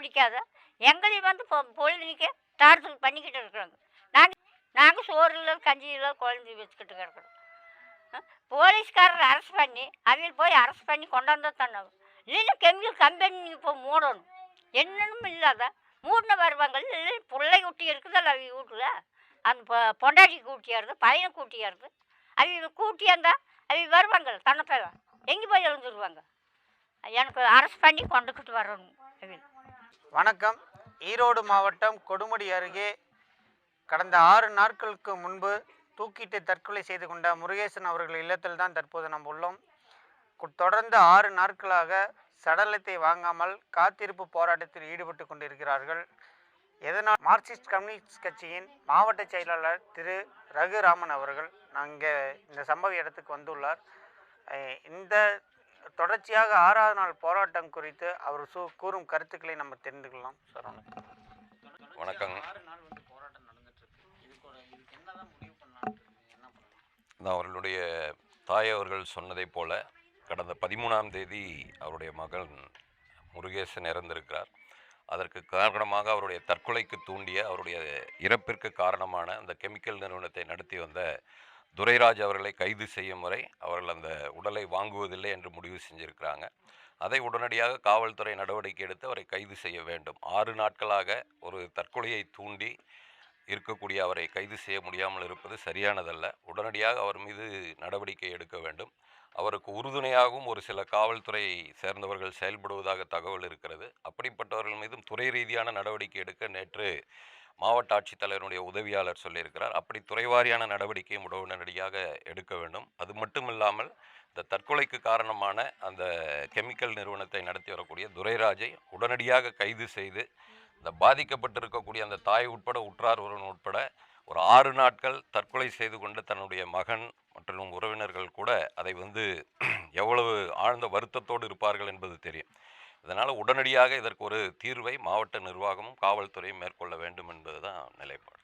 நிற்காத எங்களையும் வந்து பொ பொழுதுனிக்க டார்ச்சல் பண்ணிக்கிட்டு இருக்கிறாங்க. நாங்கள் நாங்கள் சோறு இல்லை கஞ்சி இல்லை குழந்தை வச்சுக்கிட்டு கிடக்குறோம். போலீஸ்காரர் அரெஸ்ட் பண்ணி அவங்க போய் அரெஸ்ட் பண்ணி கொண்டாந்து தானே இல்லைன்னா கெமிக்கல் கம்பெனி போய் மூடணும். என்னன்னு இல்லாத மூடின வருவாங்க இல்லை பிள்ளை குட்டி இருக்குதல்ல அவங்க வீட்டில்? அந்த பொ- பொண்டாட்டி கூட்டியாருது பையனை கூட்டியாருது அவங்க கூட்டியாந்தா அவங்க வருவாங்க தன்னப்பெல்லாம் எங்கே போய் எழுந்துருவாங்க? எனக்கு அரெஸ்ட் பண்ணி கொண்டுக்கிட்டு வரணும். வணக்கம். ஈரோடு மாவட்டம் கொடுமுடி அருகே கடந்த ஆறு நாட்களுக்கு முன்பு தூக்கிட்டு தற்கொலை செய்து கொண்ட முருகேசன் அவர்கள் இல்லத்தில் தான் தற்போது நம்ம உள்ளோம். தொடர்ந்து ஆறு நாட்களாக சடலத்தை வாங்காமல் காத்திருப்பு போராட்டத்தில் ஈடுபட்டு கொண்டிருக்கிறார்கள். எதனால் மார்க்சிஸ்ட் கம்யூனிஸ்ட் கட்சியின் மாவட்ட செயலாளர் திரு ரகுராமன் அவர்கள் அங்கே இந்த சம்பவ இடத்துக்கு வந்துள்ளார். இந்த தொடர்ச்சியாக ஆறாவது நாள் போராட்டம் குறித்து அவர் சு கூறும் கருத்துக்களை நம்ம தெரிந்துக்கலாம் சார் வணக்கம். வணக்கங்க ஆறு நாள் வந்து போராட்டம் நடந்துட்டு இருக்கு இதுக்கு ஒரு இதுக்கு என்னதான் முடிவு பண்ணலாம்னு இருக்கீங்க? என்ன பண்ணலாம் நான் அவர்களுடைய தாய் அவர்கள் சொன்னதைப் போல கடந்த பதிமூணாம் தேதி அவருடைய மகன் முருகேசன் இறந்திருக்கிறார் அதற்கு காரணமாக அவருடைய தற்கொலைக்கு தூண்டிய அவருடைய இறப்பிற்கு காரணமான அந்த கெமிக்கல் நிறுவனத்தை நடத்தி வந்த துரைராஜ் அவர்களை கைது செய்யும் வரை அவர்கள் அந்த உடலை வாங்குவதில்லை என்று முடிவு செஞ்சிருக்கிறாங்க. அதை உடனடியாக காவல்துறை நடவடிக்கை எடுத்து அவரை கைது செய்ய வேண்டும். ஆறு நாட்களாக ஒரு தற்கொலையை தூண்டி இருக்கக்கூடிய அவரை கைது செய்ய முடியாமல் இருப்பது சரியானதல்ல. உடனடியாக அவர் மீது நடவடிக்கை எடுக்க வேண்டும். அவருக்கு உறுதுணையாகவும் ஒரு சில காவல்துறை சேர்ந்தவர்கள் செயல்படுவதாக தகவல் இருக்கிறது. அப்படிப்பட்டவர்கள் மீதும் துறை ரீதியான நடவடிக்கை எடுக்க நேற்று மாவட்ட ஆட்சித்தலைவருடைய உதவியாளர் சொல்லியிருக்கிறார். அப்படி துறைவாரியான நடவடிக்கையும் உடனடியாக எடுக்க வேண்டும். அது மட்டும் இல்லாமல் இந்த தற்கொலைக்கு காரணமான அந்த கெமிக்கல் நிறுவனத்தை நடத்தி வரக்கூடிய துரைராஜை உடனடியாக கைது செய்து இந்த பாதிக்கப்பட்டிருக்கக்கூடிய அந்த தாய் உட்பட உற்றார் உறவினர் உட்பட ஒரு ஆறு நாட்கள் தற்கொலை செய்து கொண்ட தன்னுடைய மகன் மற்றும் உறவினர்கள் கூட அதை வந்து எவ்வளவு ஆழ்ந்த வருத்தத்தோடு இருப்பார்கள் என்பது தெரியும். இதனால் உடனடியாக இதற்கு ஒரு தீர்வை மாவட்ட நிர்வாகமும் காவல்துறையும் மேற்கொள்ள வேண்டும் என்பது தான் நிலைப்பாடு.